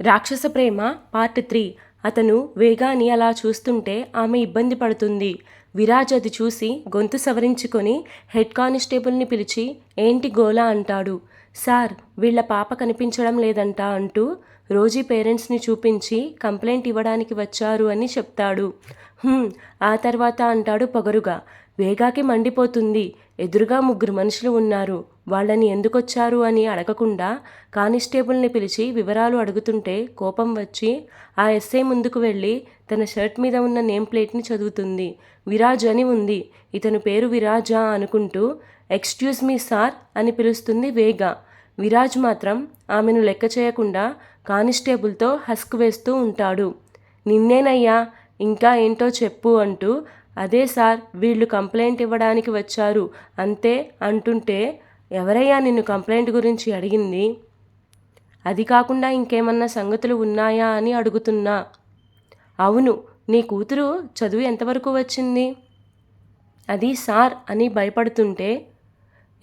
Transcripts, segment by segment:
రాక్షస ప్రేమ part three అతను వేగాని అలా చూస్తుంటే ఆమె ఇబ్బంది పడుతుంది. విరాజ్ అది చూసి గొంతు సవరించుకొని హెడ్ కానిస్టేబుల్ని పిలిచి ఏంటి గోలా? అంటాడు. సార్ వీళ్ళ పాప కనిపించడం లేదంట అంటూ రోజీ పేరెంట్స్ని చూపించి కంప్లైంట్ ఇవ్వడానికి వచ్చారు అని చెప్తాడు. ఆ తర్వాత అంటాడు పొగరుగా. వేగాకి మండిపోతుంది. ఎదురుగా ముగ్గురు మనుషులు ఉన్నారు. వాళ్ళని ఎందుకొచ్చారు అని అడగకుండా కానిస్టేబుల్ని పిలిచి వివరాలు అడుగుతుంటే కోపం వచ్చి ఆ ఎస్ఐ ముందుకు వెళ్ళి తన షర్ట్ మీద ఉన్న నేమ్ ప్లేట్ని చదువుతుంది. విరాజ్ అని ఉంది. ఇతను పేరు విరాజా అనుకుంటూ ఎక్స్క్యూజ్ మీ సార్ అని పిలుస్తుంది వేగ. విరాజ్ మాత్రం ఆమెను లెక్క చేయకుండా కానిస్టేబుల్తో హస్క్ వేస్తూ ఉంటాడు. నిన్నేనయ్యా ఇంకా ఏంటో చెప్పు అంటూ అదే సార్ వీళ్ళు కంప్లైంట్ ఇవ్వడానికి వచ్చారు. అంతే అంటుంటే ఎవరయ్యా నిన్ను కంప్లైంట్ గురించి అడిగింది? అది కాకుండా ఇంకేమన్నా సంగతులు ఉన్నాయా అని అడుగుతున్నా. అవును నీ కూతురు చదువు ఎంతవరకు వచ్చింది? అది సార్ అని భయపడుతుంటే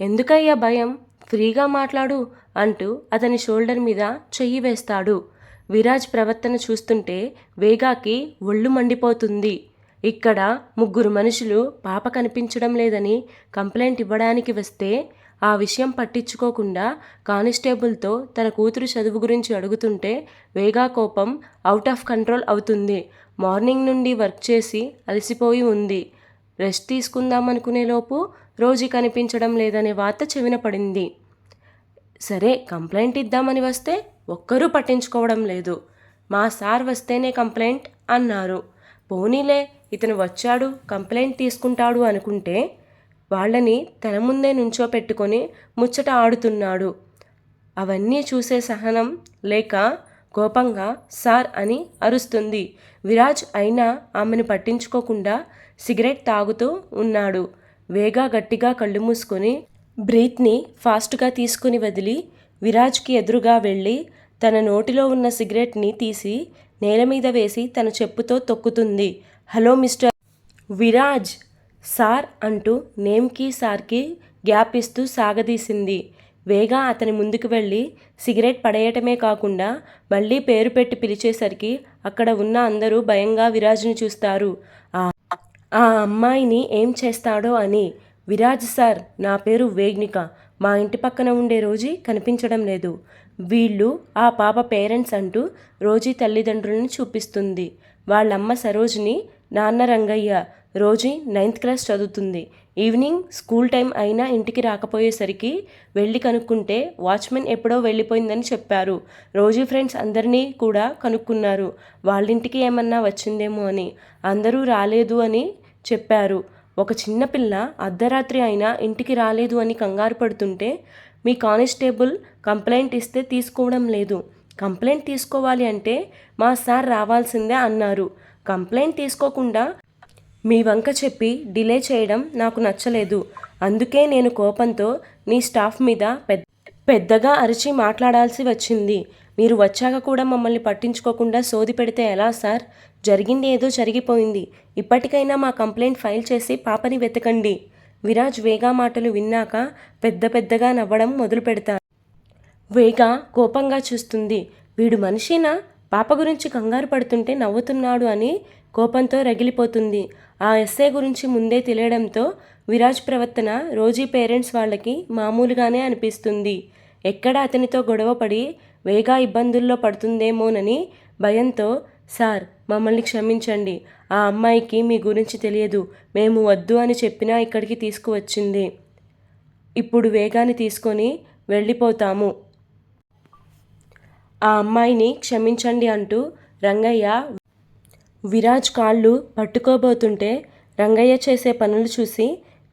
ఎందుకయ్యా భయం? ఫ్రీగా మాట్లాడు అంటూ అతని షోల్డర్ మీద చెయ్యి వేస్తాడు. విరాజ్ ప్రవర్తన చూస్తుంటే వేగాకి ఒళ్ళు మండిపోతుంది. ఇక్కడ ముగ్గురు మనుషులు పాప కనిపించడం లేదని కంప్లైంట్ ఇవ్వడానికి వస్తే ఆ విషయం పట్టించుకోకుండా కానిస్టేబుల్తో తన కూతురు చదువు గురించి అడుగుతుంటే వేగా కోపం అవుట్ ఆఫ్ కంట్రోల్ అవుతుంది. మార్నింగ్ నుండి వర్క్ చేసి అలసిపోయి ఉంది. రెస్ట్ తీసుకుందామనుకునేలోపు రోజీ కనిపించడం లేదనే వార్త చెవిన పడింది. సరే కంప్లైంట్ ఇద్దామని వస్తే ఒక్కరూ పట్టించుకోవడం లేదు. మా సార్ వస్తేనే కంప్లైంట్ అన్నారు. పోనీలే ఇతను వచ్చాడు కంప్లైంట్ తీసుకుంటాడు అనుకుంటే వాళ్ళని తన ముందే నుంచో పెట్టుకొని ముచ్చట ఆడుతున్నాడు. అవన్నీ చూసే సహనం లేక కోపంగా సార్ అని అరుస్తుంది. విరాజ్ అయినా ఆమెను పట్టించుకోకుండా సిగరెట్ తాగుతూ ఉన్నాడు. వేగా గట్టిగా కళ్ళు మూసుకొని బ్రీత్ని ఫాస్ట్గా తీసుకుని వదిలి విరాజ్కి ఎదురుగా వెళ్ళి తన నోటిలో ఉన్న సిగరెట్ని తీసి నేల మీద వేసి తన చెప్పుతో తొక్కుతుంది. Hello mister Viraj! సార్ అంటూ నేమ్కి సార్కి గ్యాప్ ఇస్తూ సాగదీసింది. వేగా అతని ముందుకు వెళ్ళి సిగరెట్ పడేయటమే కాకుండా మళ్ళీ పేరు పెట్టి పిలిచేసరికి అక్కడ ఉన్న అందరూ భయంగా విరాజ్ని చూస్తారు. ఆ ఆ అమ్మాయిని ఏం చేస్తాడో అని. విరాజ్ సార్ నా పేరు వేగ్నిక. మా ఇంటి పక్కన ఉండే రోజీ కనిపించడం లేదు. వీళ్ళు ఆ పాప పేరెంట్స్ అంటూ రోజీ తల్లిదండ్రులను చూపిస్తుంది. వాళ్ళమ్మ సరోజిని నాన్న రంగయ్య రోజీ నైన్త్ క్లాస్ చదువుతుంది. ఈవినింగ్ స్కూల్ టైం అయినా ఇంటికి రాకపోయేసరికి వెళ్ళి కనుక్కుంటే వాచ్మెన్ ఎప్పుడో వెళ్ళిపోయిందని చెప్పారు. రోజీ ఫ్రెండ్స్ అందరినీ కూడా కనుక్కున్నారు. వాళ్ళింటికి ఏమన్నా వచ్చిందేమో అని. అందరూ రాలేదు అని చెప్పారు. ఒక చిన్నపిల్ల అర్ధరాత్రి అయినా ఇంటికి రాలేదు అని కంగారు పడుతుంటే మీ కానిస్టేబుల్ కంప్లైంట్ ఇస్తే తీసుకోవడం లేదు. కంప్లైంట్ తీసుకోవాలి అంటే మా సార్ రావాల్సిందే అన్నారు. కంప్లైంట్ తీసుకోకుండా మీ వంక చెప్పి డిలే చేయడం నాకు నచ్చలేదు. అందుకే నేను కోపంతో నీ స్టాఫ్ మీద పెద్ద పెద్దగా అరిచి మాట్లాడాల్సి వచ్చింది. మీరు వచ్చాక కూడా మమ్మల్ని పట్టించుకోకుండా సోది పెడితే ఎలా సార్? జరిగింది ఏదో జరిగిపోయింది. ఇప్పటికైనా మా కంప్లైంట్ ఫైల్ చేసి పాపని వెతకండి. విరాజ్ వేగా మాటలు విన్నాక పెద్ద పెద్దగా నవ్వడం మొదలు పెడతాడు వేగా కోపంగా చూస్తుంది. వీడు మనిషినా? పాప గురించి కంగారు పడుతుంటే నవ్వుతున్నాడు అని కోపంతో రగిలిపోతుంది. ఆ ఎస్ఏ గురించి ముందే తెలియడంతో విరాజ్ ప్రవర్తన రోజీ పేరెంట్స్ వాళ్ళకి మామూలుగానే అనిపిస్తుంది. ఎక్కడ అతనితో గొడవపడి వేగా ఇబ్బందుల్లో పడుతుందేమోనని భయంతో సార్ మమ్మల్ని క్షమించండి. ఆ అమ్మాయికి మీ గురించి తెలియదు. మేము వద్దు అని చెప్పినా ఇక్కడికి తీసుకువచ్చింది. ఇప్పుడు వేగాన్ని తీసుకొని వెళ్ళిపోతాము. ఆ అమ్మాయిని క్షమించండి అంటూ రంగయ్య విరాజ్ కాళ్ళు పట్టుకోబోతుంటే రంగయ్య చేసే పనులు చూసి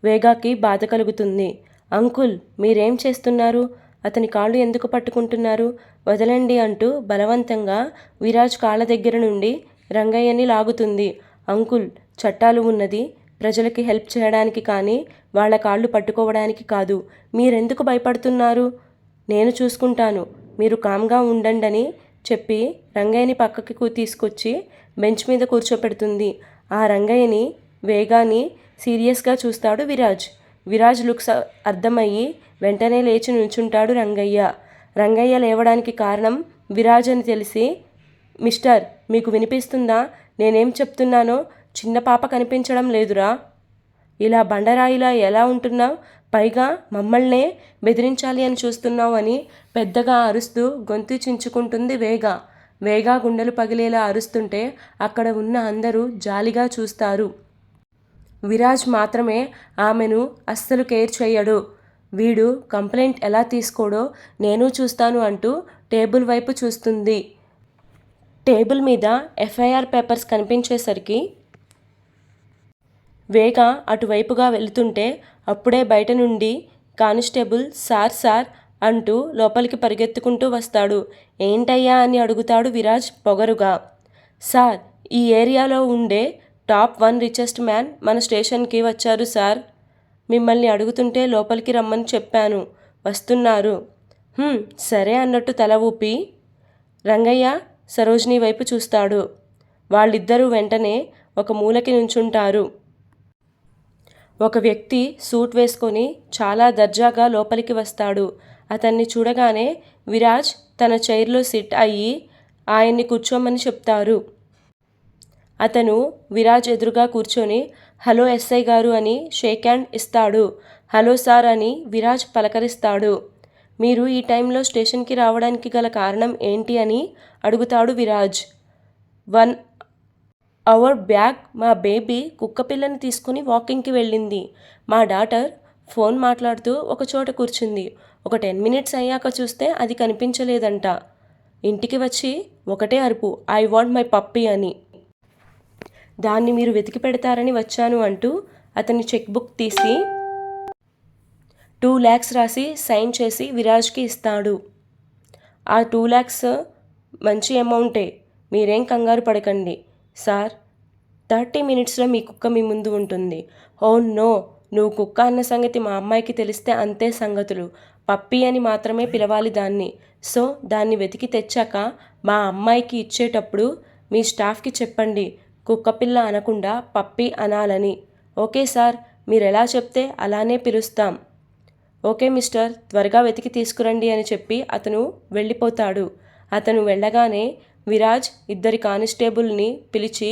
వేగాకి బాధ కలుగుతుంది. అంకుల్ మీరేం చేస్తున్నారు? అతని కాళ్ళు ఎందుకు పట్టుకుంటున్నారు? వదలండి అంటూ బలవంతంగా విరాజ్ కాళ్ళ దగ్గర నుండి రంగయ్యని లాగుతుంది. అంకుల్ చట్టాలు ఉన్నది. ప్రజలకి హెల్ప్ చేయడానికి కానీ వాళ్ళ కాళ్ళు పట్టుకోవడానికి కాదు. మీరెందుకు భయపడుతున్నారు? నేను చూసుకుంటాను. మీరు కామ్గా ఉండండి చెప్పి రంగయ్యని పక్కకి తీసుకొచ్చి బెంచ్ మీద కూర్చోపెడుతుంది. ఆ రంగయ్యని వేగాని సీరియస్గా చూస్తాడు విరాజ్. విరాజ్ లుక్స్ అర్థమయ్యి వెంటనే లేచి నుంచుంటాడు రంగయ్య. రంగయ్య లేవడానికి కారణం విరాజ్ అని తెలిసి మిస్టర్ మీకు వినిపిస్తుందా? నేనేం చెప్తున్నానో? చిన్న పాప కనిపించడం లేదురా. ఇలా బండరాయిలా ఎలా ఉంటున్నావు? పైగా మమ్మల్నే బెదిరించాలి అని చూస్తున్నావు అని పెద్దగా అరుస్తూ గొంతు చించుకుంటుంది వేగా. వేగా గుండెలు పగిలేలా అరుస్తుంటే అక్కడ ఉన్న అందరూ జాలిగా చూస్తారు. విరాజ్ మాత్రమే ఆమెను అస్సలు కేర్ చేయడు. వీడు కంప్లైంట్ ఎలా తీసుకోడో నేను చూస్తాను అంటూ టేబుల్ వైపు చూస్తుంది. టేబుల్ మీద ఎఫ్ఐఆర్ పేపర్స్ కనిపించేసరికి వేగ అటువైపుగా వెళుతుంటే అప్పుడే బయట నుండి కానిస్టేబుల్ సార్ సార్ అంటూ లోపలికి పరిగెత్తుకుంటూ వస్తాడు. ఏంటయ్యా అని అడుగుతాడు విరాజ్ పొగరుగా. సార్ ఈ ఏరియాలో ఉండే టాప్ వన్ రిచెస్ట్ మ్యాన్ మన స్టేషన్కి వచ్చారు సార్. మిమ్మల్ని అడుగుతుంటే లోపలికి రమ్మని చెప్పాను. వస్తున్నారు. సరే అన్నట్టు తల ఊపి రంగయ్య సరోజిని వైపు చూస్తాడు. వాళ్ళిద్దరూ వెంటనే ఒక మూలకి నుంచుంటారు. ఒక వ్యక్తి సూట్ వేసుకొని చాలా దర్జాగా లోపలికి వస్తాడు. అతన్ని చూడగానే విరాజ్ తన చైర్లో సిట్ అయ్యి ఆయన్ని కూర్చోమని చెప్తారు. అతను విరాజ్ ఎదురుగా కూర్చొని హలో ఎస్ఐ గారు అని షేక్ హ్యాండ్ ఇస్తాడు. హలో సార్ అని విరాజ్ పలకరిస్తాడు. మీరు ఈ టైంలో స్టేషన్కి రావడానికి గల కారణం ఏంటి అని అడుగుతాడు విరాజ్. వన్ అవర్ బ్యాగ్ మా బేబీ కుక్క పిల్లని తీసుకుని వాకింగ్కి వెళ్ళింది. మా డాటర్ ఫోన్ మాట్లాడుతూ ఒక చోట కూర్చుంది. ఒక టెన్ మినిట్స్ అయ్యాక చూస్తే అది కనిపించలేదంట. ఇంటికి వచ్చి ఒకటే అరుపు ఐ వాంట్ మై పప్పీ అని. దాన్ని మీరు వెతికి పెడతారని వచ్చాను అంటూ అతని చెక్ బుక్ తీసి టూ ల్యాక్స్ రాసి సైన్ చేసి విరాజ్కి ఇస్తాడు. ఆ టూ ల్యాక్స్ మంచి అమౌంటే మీరేం కంగారు పడకండి. సార్ థర్టీ మినిట్స్లో మీ కుక్క మీ ముందు ఉంటుంది. ఓ నో నువ్వు కుక్క అన్న సంగతి మా అమ్మాయికి తెలిస్తే అంతే సంగతులు. పప్పి అని మాత్రమే పిలవాలి దాన్ని. సో దాన్ని వెతికి తెచ్చాక మా అమ్మాయికి ఇచ్చేటప్పుడు మీ స్టాఫ్కి చెప్పండి. కుక్కపిల్ల అనకుండా పప్పి అనాలని. ఓకే సార్ మీరు ఎలా చెప్తే అలానే పిలుస్తాం. ఓకే మిస్టర్ త్వరగా వెతికి తీసుకురండి అని చెప్పి అతను వెళ్ళిపోతాడు. అతను వెళ్ళగానే విరాజ్ ఇద్దరి కానిస్టేబుల్ని పిలిచి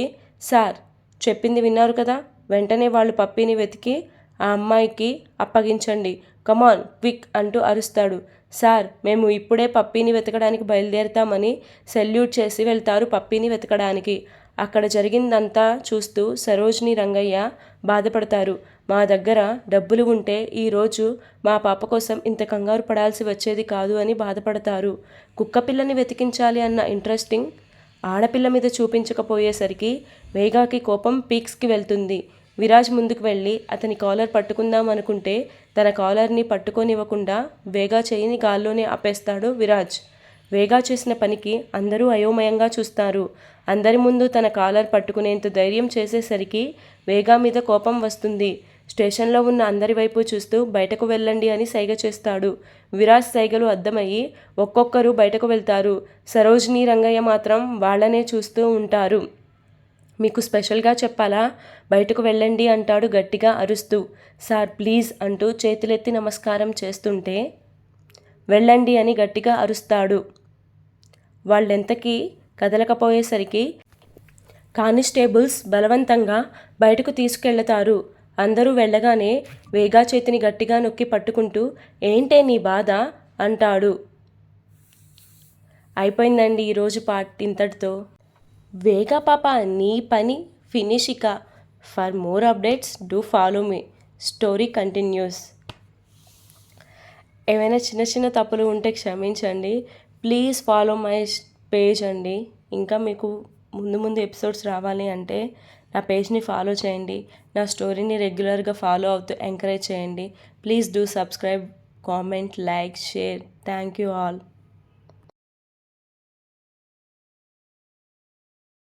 సార్ చెప్పింది విన్నారు కదా వెంటనే వాళ్ళు పప్పీని వెతికి ఆ అమ్మాయికి అప్పగించండి. కమాన్ క్విక్ అంటూ అరుస్తాడు. సార్ మేము ఇప్పుడే పప్పీని వెతకడానికి బయలుదేరుతామని సెల్యూట్ చేసి వెళ్తారు పప్పీని వెతకడానికి. అక్కడ జరిగిందంతా చూస్తూ సరోజిని రంగయ్య బాధపడతారు. మా దగ్గర డబ్బులు ఉంటే ఈరోజు మా పాప కోసం ఇంత కంగారు పడాల్సి వచ్చేది కాదు అని బాధపడతారు. కుక్క పిల్లని వెతికించాలి అన్న ఇంట్రెస్టింగ్ ఆడపిల్ల మీద చూపించకపోయేసరికి వేగాకి కోపం పీక్స్కి వెళ్తుంది. విరాజ్ ముందుకు వెళ్ళి అతని కాలర్ పట్టుకుందాం అనుకుంటే తన కాలర్ని పట్టుకోనివ్వకుండా వేగా చేయిని గాల్లోనే ఆపేస్తాడు విరాజ్. వేగా చేసిన పనికి అందరూ అయోమయంగా చూస్తారు. అందరి ముందు తన కాలర్ పట్టుకునేంత ధైర్యం చేసేసరికి వేగా మీద కోపం వస్తుంది. స్టేషన్లో ఉన్న అందరి వైపు చూస్తూ బయటకు వెళ్ళండి అని సైగ చేస్తాడు. విరాజ్ సైగలు అర్థమయ్యి ఒక్కొక్కరు బయటకు వెళ్తారు. సరోజిని రంగయ్య మాత్రం వాళ్ళనే చూస్తూ ఉంటారు. మీకు స్పెషల్గా చెప్పాలా? బయటకు వెళ్ళండి అంటాడు గట్టిగా అరుస్తూ. సార్ ప్లీజ్ అంటూ చేతులెత్తి నమస్కారం చేస్తుంటే వెళ్ళండి అని గట్టిగా అరుస్తాడు. వాళ్ళెంతకీ కదలకపోయేసరికి కానిస్టేబుల్స్ బలవంతంగా బయటకు తీసుకెళ్తారు. అందరూ వెళ్ళగానే వేగా చేతిని గట్టిగా నొక్కి పట్టుకుంటూ ఏంటే నీ బాధ? అంటాడు. అయిపోయిందండి ఈరోజు పార్ట్ ఇంతటితో. వేగా పాప నీ పని ఫినిష్ ఇక. For more updates do follow me. Story continues. ఏమైనా చిన్న చిన్న తప్పులు ఉంటే క్షమించండి. ప్లీజ్ ఫాలో మై పేజ్ అండి. ఇంకా మీకు ముందు ముందు ఎపిసోడ్స్ రావాలి అంటే నా పేజ్ని ఫాలో చేయండి. నా స్టోరీని రెగ్యులర్గా ఫాలో అవుతూ ఎంకరేజ్ చేయండి. Please do subscribe comment like share. Thank you all.